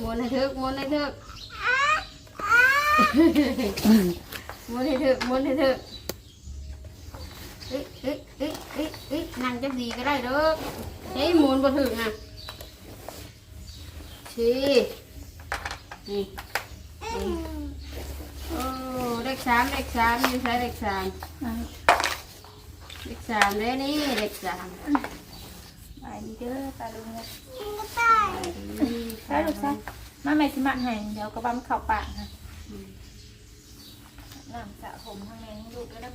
หมุนให้ถึกหมุนให้ถึกหมุนให้ถึกหมุนให้ถึกเอ๊ะเอ๊ะเอ๊ะเอ๊ะเอ๊ะนั่งจับดีก็ได้เด้อเฮ้ยหมุนบ่ถึกนะชี้นี่นี่โอ้เลขสามเลขสามอยู่ใช้เลขสามเลขสามเลยนี่เลขสาม ไปดีเด้อตาลุงเลยไปใช่ลูกใช่มาแม่สิมัดให้เดี๋ยวกระบังเข้าปากนะน้ำสระผมทางนี้ให้ลูกแล้วได้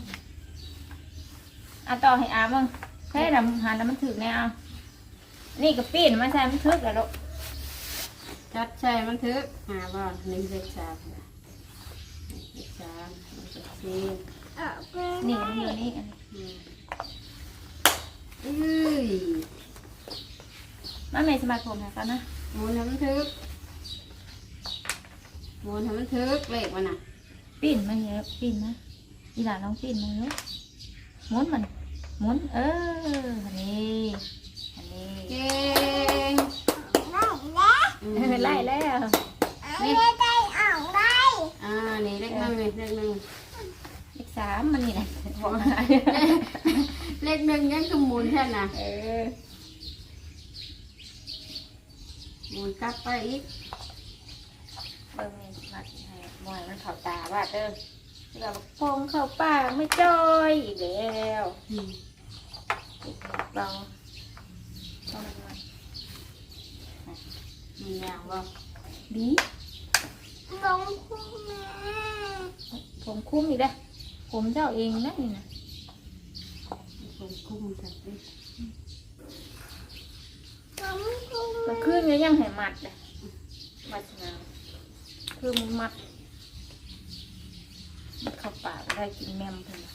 อะต่อให้อาบ้างแค่น้ำหันน้ำมันถึกแน่เอานี่ก็ปีนมาใส่มันถึกแล้วลูกจัดใช่มันทึกหาบ่นี่เลขสามเลขสามเลขสี่นี่มันอยู่นี่อันนี้อื มเอ้ยมาแม่สิมัดผมให้กันนะหมุนให้มันทึกหมุนให้มันทึกเลขมันน่ะปีนมาเยอะปีนนะอีหลานน้องปีนมาเยอะหมุนมันหมุนเอออันนี้อันนี้เก่งอืมเออไล่แล้วนี่อ่านี่เลขหนึ่งนี่เลขหนึ่งเลขสามมันนี่นะบอกหาเลขหนึ่งยังคือหมุนแค่น่ะเออ หมุนกลับไปอีกเบิ่งนี่มาสิให้มวยมันเข้าตาว่าเด้อที่เราบอกพงเข้าปากไม่จอยอีกแล้วอืมเราต้องมันมามีอย่างบ่ดีผมคุ้มอีกแล้วผมเจ้าเองนะนี่นะผมคุ้มกัน ดิก็ขึ้นก็ยังให้มัดเลยมัดนาวคือมันมัดมันเข้าปากได้กินแมมเพิ่นน่ะ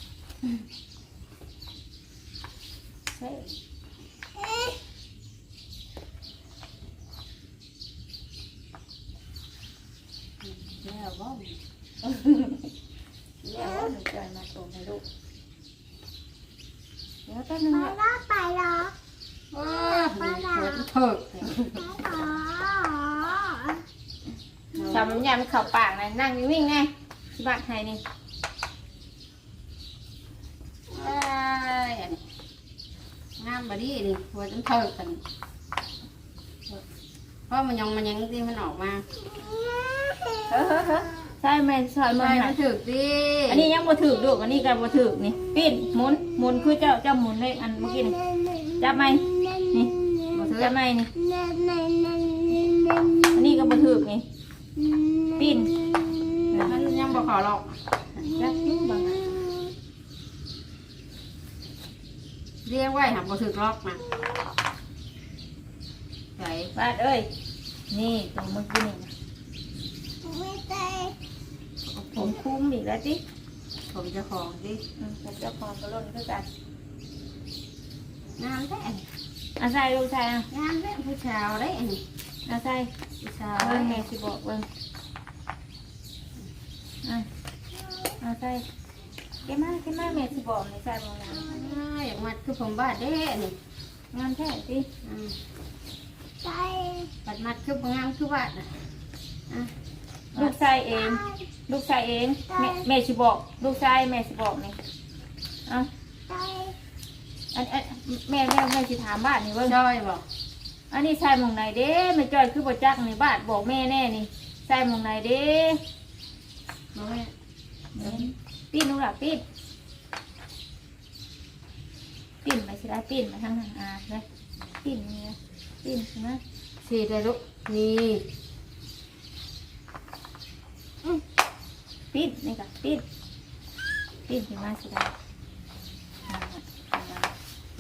ใช่แล้วบ่แล้วว่าหนูจะมาส่งให้ลูกเดี๋ยวแป๊บนึงเนี่ย โอ้ยเถิดเถิดสามยามนเข้าปากนะนั่งนิ่งไงที่บ้านไทยนี่เอ้ยงามบดีนี่หัวจนเถิดกันเพราะมันยังมันยังที่มันออกมาเออเฮ้อเฮ้อใช่ไหมซอยมือใช่หามันถึกดิอันนี้ยังบ่ถือลูกอันนี้ก็บ่ถือนี่ปิ้นหมุนหมุนคือเจ้าเจ้าหมุนเลขอันเมื่อกี้นี่จับไหม นี่บ่ถึกจับไหมนี่อันนี้ก็บ่ถือนี่ปิ้นมันยังบ่ขอหรอกจับยุ่งบังอะเรียกไว้หักบ่ถึกหรอกนะใส่บาดเอ้ยนี่ตรงเมื่อกี้นี่นะผมคุ้มอีกแล้วจิผมเจะของดิอืมผมเจ้าของก็ล่นคือกันงามแท้ อาศัยลูกชายอะงามแท้ผู้ชาวได้อันนี้อาศัยผู้ชาวเบิ่งได้แม่สิบอกเบิ่งอะอาศัยเก็บมาเก็บมาแม่สิบอกในใส่มองน้อ่าอยากมัดคือผมบ้าเด้อันนี้ำงานแท้สิอืมปัดมัดคือบ่งามคือบ้านน่ะอะลูกชายเอง ลูกชายเอง แม่แม่สิบอก ลูกชายแม่สิบอกนี่เอะ อันอันแม่แม่แม่สิถามบ้านนี่เบิ่งจ้อยบอกอันนี้ใส่หมองไหนเด้แม่จ้อยคือบ่จักในบ้านบอกแม่แน่นี่ใส่หมองไหนเด้บอกแม่ปิ้นลูกหล่ะปิ้นปิ้นไปสิได้ปิ้นมาทางทางอาเลยปิ้นนี่นะปิ้นใช่ไหมสีได้ลูกนี่ปิ้นนี่ก็ปิ้นปิ้นขึ้นมาสิได้อ่าอ่า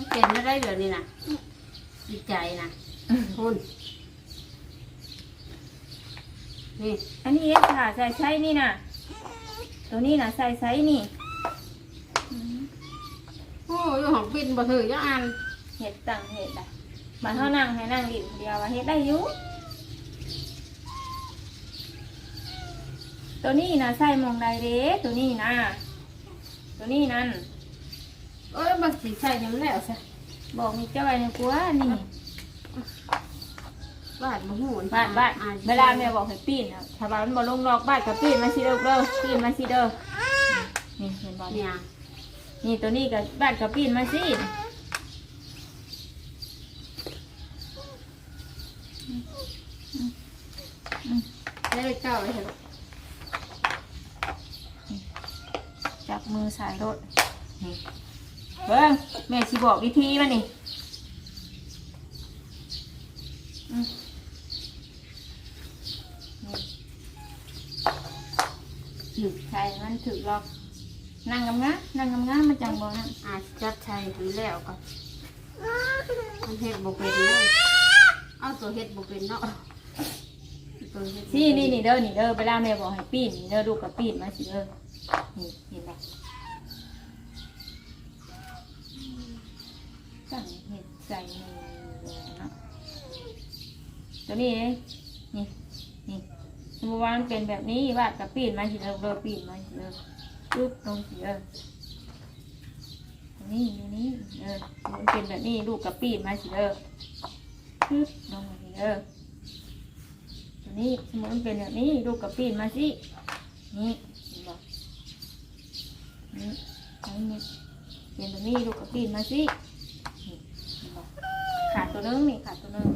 มันเป็นไม่ได้เดี๋ยวนี้นะดีใจนะคุณนี่อันนี้เอ็กซ์ค่ะใส่ใช้นี่นะตัวนี้นะใส่ใช้นี่อืมโอ้ยของปินบ่ถือยังอันเห็ดต่างเห็ดอะมาเท่านั่งให้นั่งดิ่เดียวว่าเห็ดได้อยู่ตัวนี้นะใส่หมองใดเด้ตัวนี้นะตัวนี้นั่น เอ้ยมันสีใส่ยังแล้วใช่บอกมีจ้อยนะกัวนี่บ้านบ่ฮู้บ้านบ้านอ่เวลาแม่บอกให้ปีนอะถ้าบ้านมันบ่ลงนอกบ้านก็ปีนมาสิเด้อเด้อปีนมาสิเด้อนี่เห็นบ่เนี่เนี่ยยนี่ตัวนี้ก็บ้านก็ปีนมาสิได้เลยเก้าเลยเถอะจับมือสายรถนี่ เบิ่งแม่สิบอกวิธีมันนี่อืมนี่ใช่มันถือล็อกนั่งกำงะนั่งกำงะมันจังบ่นั่นอาจจับชัยถึงแล้วก็มันเฮ็ดบ่เป็นเลยเอาตัวเฮ็ดบ่เป็นเนาะตัวเฮ็ดบ่เป็นี่นี่นี่เด้อนี่เด้อเวลาแม่บอกให้ปีนนี่เด้อลูกกับปีนมาสิเด้อนี่เห็นไหมตั้งเห็ดใส่มือเลยเนาะตัวนี้เด้นี่นี่สมมติว่ามันเป็นแบบนี้วาดกับปีนมาสิเด้อเด้อปีนมาสิเด้อปึ๊บตรงสิเด้อตัวนี้อยู่นี่เออมันเป็นแบบนี้ลูกกับปีนมาสิเด้อปึ๊บลงมาสิเด้อตัวนี้สมมติมันเป็นแบบนี้ลูกกับปีนมาสินี่เห็นบอกนี่อันนี้เป็นแบบนี้ลูกกับปีนมาสินี่เห็นบอกขาด ตัวนึงนี่ขาดตัวนึง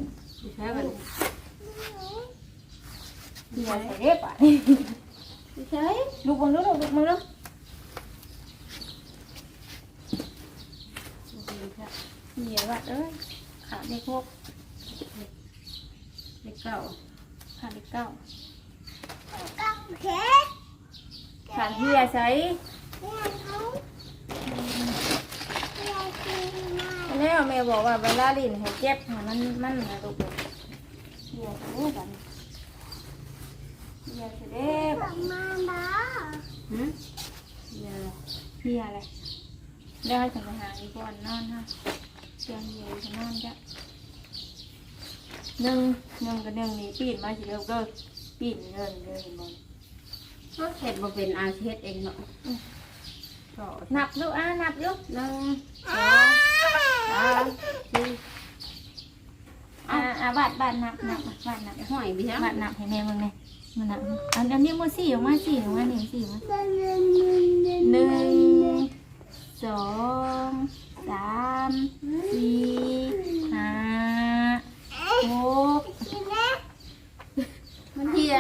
ใช่บัดที่ว่าใส่เล็บอะใช่ลูกบังลูกลูกบังลูกเหนียวอะเอ้ยขาดเด็กหกเลขเก้าขาดเด็กเก้าก้องเพชรขาดเฮียใส่ เรียนเขาเรียนจริงมา แล้ วแม่บอกว่าเวลาลิ้นให้เจ็บให้มันมันนะลูกเฮียใส่เล็บอะเฮียใส่เล็บกลับมาบ้าหืมเดี๋ยวเฮียอะไรได้จะไปหาอีกวันนอนฮะเชียงเฮียจะนอนจ้ะหนึ่งหนึ่งกับหนึ่งนี่ปีนมาสิเร็วเด้อปีนเดินเดินบนก็เฮ็ดบ่เป็นอาเฮ็ดเองเนาะนับลูกอะนับลูกหนึ่งสอง อ่าอ่าบาดบาดนับนับบาดนับห้อยไปฮะบาดนับให้แม่มึงเลยมันนับอันอันนี้มือสี่ออกมาสี่ออกมาหนึ่งสี่ออกมาเรียนเรียนเรียนเรียนหนึ่งสองสามสี่ห้าหกกินนะมันเฮีย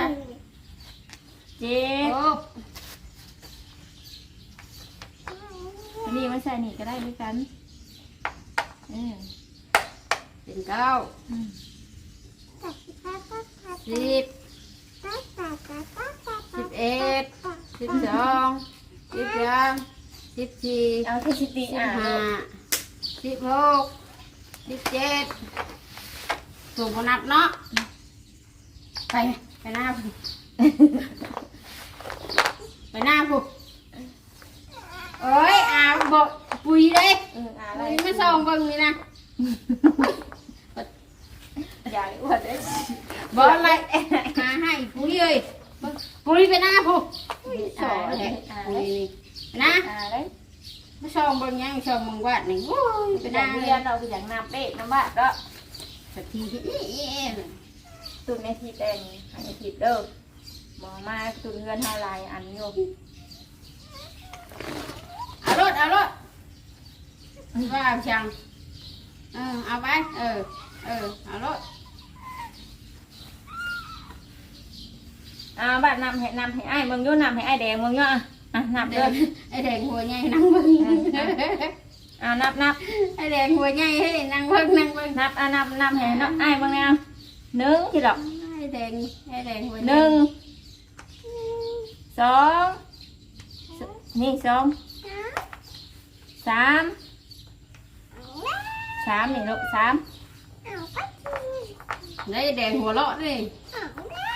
เจ็ดโอ้อันนี้มาใส่นี่ก็ได้ด้วยกันเออเป็นเก้าอืมตัดตัดตัดตัดสิบตัดตัดตัดตัดตัดสิบเอ็ดสิบสองสิบสามสิบสี่เอาที่สิติสิบอ่าห้าสิบหกสิบเจ็ดสูงบนับเนาะไปไปหน้าผู้ไปหน้าผู้โอ้ยอาบอก ปุ๋ยเลยเอออะไรปุ๋ยไม่ส่องเบิ่งนี่นะอย่าเลยอ้วนเลยบอกอะไรหาให้ปุ๋ยเลยปุ๋ยไปหน้าผู้สอนเลยปุ๋ยนี่นะอะไรไม่ส่องเบิ่งยังส่องเบิ่งวาดนี่โอ้ยไปเป็นหน้านักเรีเรียยนนเราเป็นอย่างน้ำเป๊ะน้ำบาดเด้อสักทีนี่ตุนในทีแต่งในทีเด้อหมอมาตุนเงินเท่าไรอันอยู่เอารถเอารถ ว่าจังเออเอาไปเออเออเอารถอ่าบาดนำให้นำให้ไอ้ายมึงอยู่นำให้ไอ้ายแดงมึงอยู่อะอะนับเด สองนี่สองสามสามนี่ลูกสามเอาไปกินไอแดงหัวเลาะดิเอาได้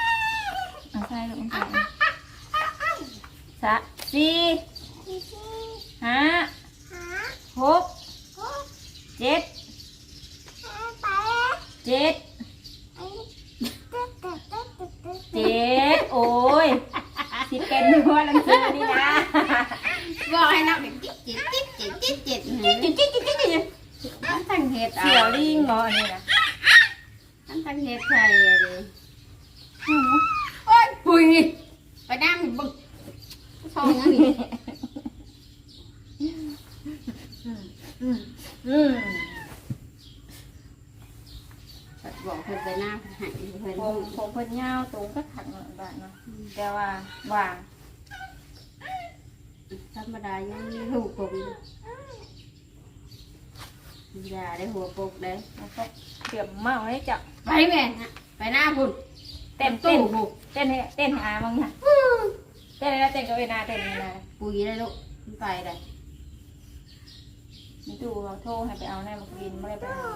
เอาใส่ลูกเอาใส่สะสี่ดีดีห้าหาหกโอ้เจ็ดหาไปเจ็ดไอ้ตัดตัดตัดตัดตัดเจ็ดโอ้ยสิเป็นหัวลังสือนี่นะบอกให้นับเป็นจิ๊ดจิ๊ดจิ๊ดจิ๊ดจิ๊ดจิ๊ดจิ๊ดจิ๊ดจิ๊ดจิ๊ด ทั้งเห็ดเขียวลิงหมอนี่นะทั้งทั้งเห็ดไข่เลยโอ้ยปุยไปน้ำบึกซองนั่นนี่อืมบอกเพิ่นไปหน้าหันเพิ่นผมผมเพิ่นยาวตูงก็ขัดเหมือนกันเนาะแต่ว่าว่างธรรมดายังลูกผม อย่าได้หัวปกได้แล้วก็เดี๋ยวเมาให้จับไปแม่นะไปหน้าพุ่นเต้นตู้เต้นบุกเต้นให้เต้นหาบ้างเนี่ยเต้นอะไรเต้นกับเวนาเต้นเวนาปุ๋ยได้ลูกไปได้มีตู้เราโทรให้ไปเอาแน่มากินไม่ได้ไปเอา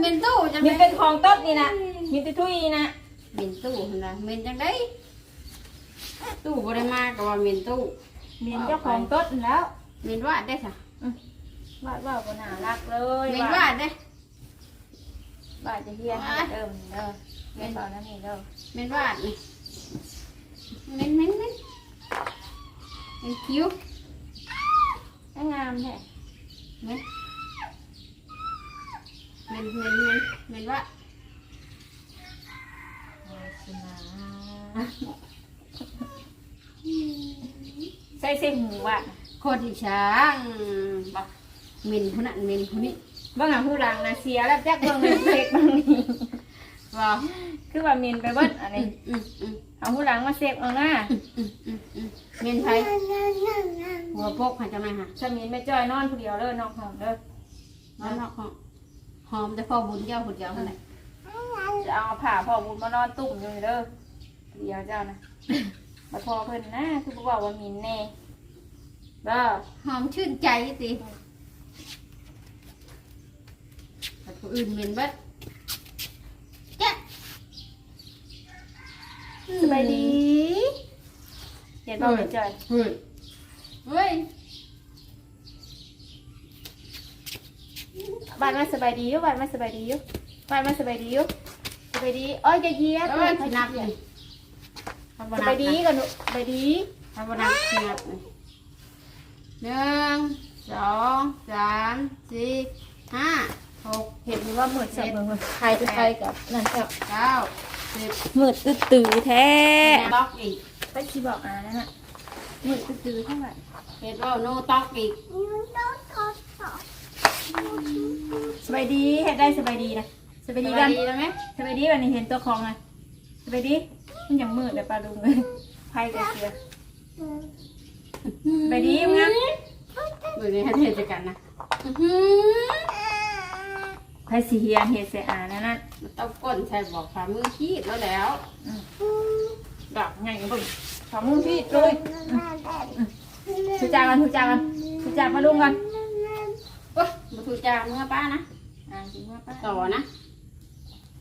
เมนตู้จังมีได้เป็นของต้นนี่นะมีแติทุยนะเมนตู้หั่นนะเมนจังได้ตู้บริมาก็ว่าเมนตู้มีเจ้าของต้นแล้วเมนวาดได้ค่ะ วาดว่าบนหารักเลยเมนวาดได้วาดจะเฮียนให้เดิมเด้อเฮียนตอนนั้นนี่เด้อเมนวาดนี่เมนเมนเมนเมนคิ้วให้งามแท้เมนเมนเมนเมนเมนวาดใส่เส้นหูว่ะโคตรที่ช้างบอก เมนคนนั้นเมนคนนี้เบ้างอะผู้รังนะเสียแล้วแจ๊กเบ้างนี่เซ็กเบ้างนี่บอกคือว่ามีนไปเบิ้ลอันอืนี้มอืมอืมเอาผู้รังมาเซ็กเอาหน้าอืมอืมอืมเมนไทยหัวโปกค่ะจังไหมค่ะถ้ามีนไม่จ้อยนอนผู้เดียวเลยนอนห้องเด้อน้องหอมหอมแต่พอบุญเจ้าบุญเจ้าเท่าไหร่จะเอาผ้าพ่อบุญมานอนตุ่มอยู่นี่เด้อเดียวเจ้านะมาพอเพิ่นนะคือบอกว่ามีนแน่เด้อหอมชื่นใจสิ แต่ผู้อื่นเหม็นเบัดจ๊ะสบายดีเห็นบอกไม่จ้อยเฮ้ยเฮ้ยบ้านมาสบายดีอยู่บ้านมาสบายดีอยู่บ้านมาสบายดีอยู่สบายดีอ้อยจะเยียดแล้วมันสินับเลยทำสบนับาบยดีกันหนูสบายดี ทำบนับสินับเลยหนึ่งสองสามสี่ห้า หกเห็นว่ามืดสับมือใครจะใครกับนั่นครับเก้าสิบมืดตื้อแท้ต็อกอีกไปชีบอกอ่านะฮะมืดตื้อเท่าไหร่เห็ดว่าโนต็อกอีกสบายดีเห็ดได้สบายดีนะสบายดีดีกักันนดีแล้วไหมสบายดีวันนี้เห็นตัวของไงสบายดีมันยังมืดเลยปลาลุงเลยไพ่กระเทียมสบายดีมั้งดูนี่ให้เทศกันนะ ไพ่สีเฮียนเห็ดเสียอ่านะนั่นมันต้องก้นใช่บอกฝ่ามือขี้แล้วแล้วดอกใหญ่บึ้งขอมือพี่เลยทุจากันทุจากันทุจามาลุงกันโอ้ยมาถูกจาเมื่อป้านะอ่าจริงว่าป้าต่อนะ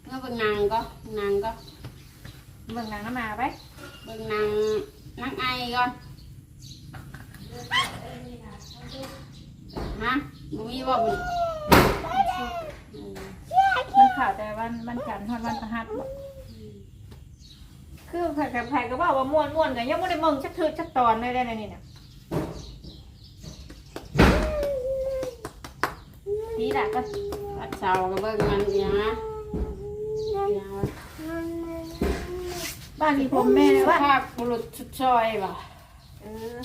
เมื่อเบิ่งนางก็นางก็เบิ่งนางน้ำมาไปเบิ่งนางนางไอก่อนฮะบ่มีบ่บุญ มันข่าวแต่วันวันจันทร์ทอดวันพฤหัสบอกคือไผ่ไผ่ก็บอกว่าม่วนม่วนกันยังไม่ได้มึงชักถือชักตอนเลยได้ในนี่นะดีละก็วัดเสาร์ก็เบิ่งมันอย่างนะอย่างบ้านมีผมแม่เลยว่าภาพบุรุษชุดซอยบ่เออ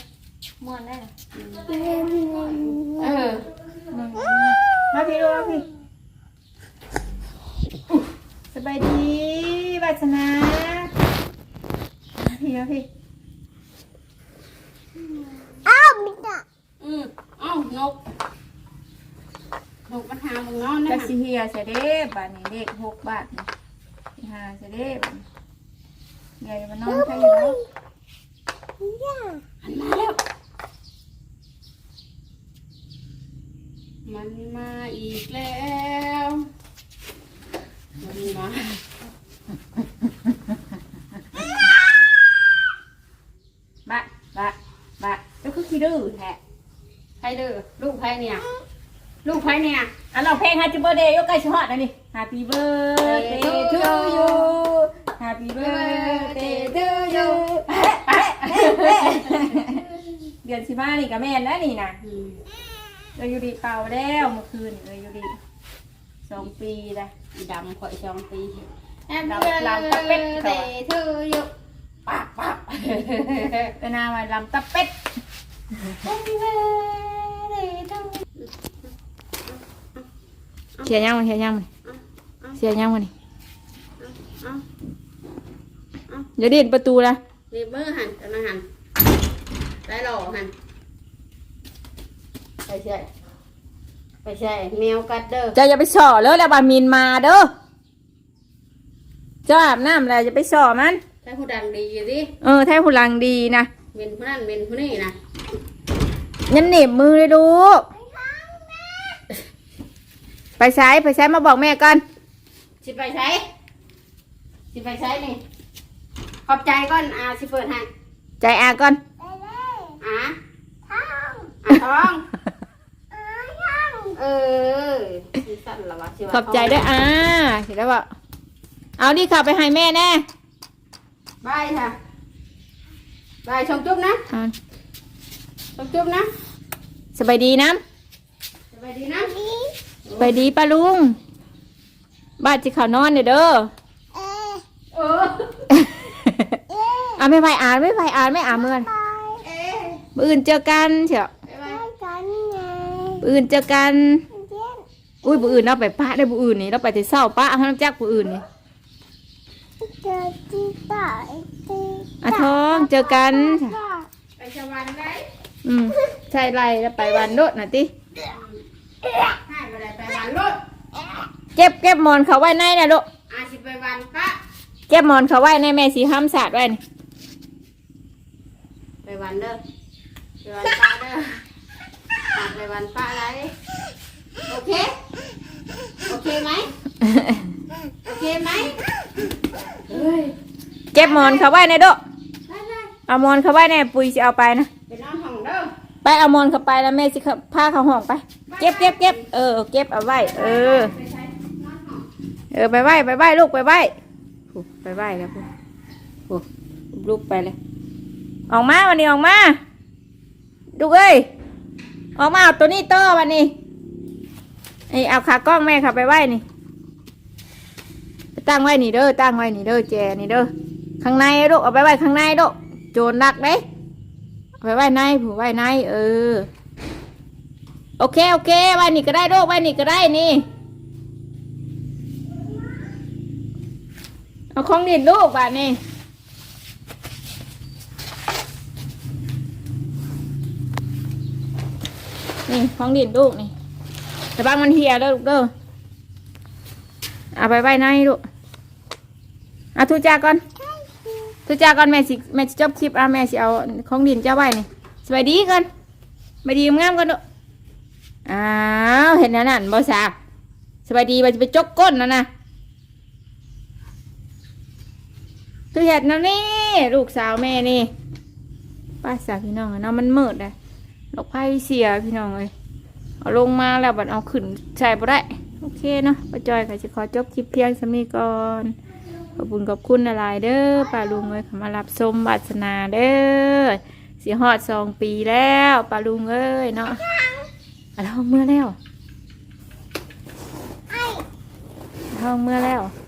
ม่วนได้นะเออมึงมาพี่ดูมาพี่ สบายดีวัฒนามาพี่มาพี่อืมเอ้านกนกมันหามึงนอนได้กะฮะสิเฮียเสยเด็บาทนี่เด็กหกบาทนี่สิหาเสยเด็บใหญ่มานอนใครอยู่แล้วมันมาแล้ว มันมาอีกแล้ว มันมาบะบะบะเจ้าคือขี้ดื้อแท้ใครเด้อลูกใครเนี่ย ลูกใครเนี่ยอันเราเพลง Happy Birthday ยกใกล้ชิฮอดอันนี้ Happy Birthday to you Happy Birthday to you เดือนสิบห้านี่กับแม่นนะนี่นะอืมเราอยู่ดีเป่าแล้วเมื่อคืนเลยอยู่ดีสองปีเลย ดำข่อยสองปีดำลำตะเป็ดก่อนเธออยู่ปากปากเป็นนาวันลำตะเป็ดเสียยังมันเสียยังมันเสียยังมันนี่เอาอย่าเด่นประตูละนี่มือหันกันนะหันได้หล่อหันไปใช่ ไปใช่แมวกัดเด้อเจะอย่าไปส่อเลยแล้วบามินมาเด้อเจ้าอาบน้ำแล้วจะไปส่อมันใช้ผู้ดังดีอยู่ดิเออแท้ผู้หลังดีนะเมนผู้นั่นเมนผู้นี่นะยันเหน็บมือเลยดูกไปใช้ไปใช้มาบอกแม่ก่อนสิไปใช้สิไปใช้นี่ขอบใจก่อนอาสิเปิดให้ใจอาก่อนไปเลยอาท้องอาท้องเอ้ยท้อง เออสิสั่นละวะสิว่าขอบใจด้วยอ่าเห็นแล้วบอกเอานี่ค่ะไปให้แม่แน่บายค่ะบายชมจุ๊บนะอ่าชมจุ๊บนะสบายดีนะสบายดีนะดีสบายดีป้าลุง บ้านจิเขานอนเนี่ยเด้อเอ๊ะเออเอ๊ะอ่าไม่ไปอ่านไม่ไปอ่านไม่อ่านเมื่อนไปเอ๊ะมืออื่นเจอกันเถอะ ไป ไป บาย กันไง มืออื่นเจอกันเย็นอุ้ยมืออื่นเราไปปะได้มืออื่นนี่เราไปที่เศร้าปะให้น้ำจักมืออื่นนี่เจอที่ต่อยที่อะท้องเจอกัน ไปชวันได้อืมใช่ไรแล้วไปวันโดดน่ะติให้ไปได้ไปวันรถเก็บเก็บหมอนเขาไว้ในนะลูกอาสิไปวันกะเก็บหมอนเขาไว้ในแม่สีห้ามสาดไว้นี่ไปวันเด้อไปวันป้าเด้อ อาไปวันป้าอะไร โอเค โอเคไหม โอเคไหมเฮ้ยเก็บหมอนเขาไว้ในโดไปเลยเอาหมอนเขาไว้ในปุยสิเอาไปนะ ไปนอนห้องเด้อไปเอาหมอนเขาไปแล้วแม่สิเขาพาเขาห้องไป เก็บเก็บเก็บเออ เก็บเอาไว้ เออ ไปใช้นอนห้องเออไปไหว้ไปไหว้ลูกไปไหว้โอ้ไปไหว้แล้วพูโอ้ลูกไปเลย ออกมาวันนี้ออกมาลูกเอ้ย ออกมาเอาตัวนี้ต่อวันนี้ไอเอาขากล้องแม่ค่ะไปไหว้นี่ไปตั้งไว้นี่เด้อตั้งไว้นี่เด้อแจนี่เด้อข้างในลูกเอาไปไว้ข้างในลูกโจรนักเด้เอาไปไว้ในผู้ไว้ในเออโอเคโอเคไว้นี่ก็ได้ลูกไว้นี่ก็ได้นี่เอาของดินลูกบ้านนี่ นี่ของดินลูกนี่ แต่บางมันเหี่ยแล้วลูกเด้อเอาไปไว้ในลูกเอาทุจาก่อนทุจาก่อนแม่สิแม่สิจบคลิปเอาแม่สิเอาของดินเจ้าไว้นี่สบายดีกันสบายดีงามกันลูกอ้าวเห็นนั่นบ่สาสบายดีว่าจะไปจกก้นนะนะตัวเห็ดนะนี่ลูกสาวแม่นี่ป้าสาวพี่น้องเนาะมันมืดเลย ดอกไผ่เสียพี่น้องเลยเอาลงมาแล้วบัดเอาขึ้นใส่บ่ได้ โอเคเนาะป้าจอยก็จะขอจบคลิปเพียงสำนี้ก่อนขอบคุณขอบคุณอะไรเด้อป้าลุงเลยเขามารับชมบัตนาเด้อสีหอดสองปีแล้วป้าลุงเอ้ยเนาะเอาเมื่อแล้วไอ้เอาเมื่อแล้วไ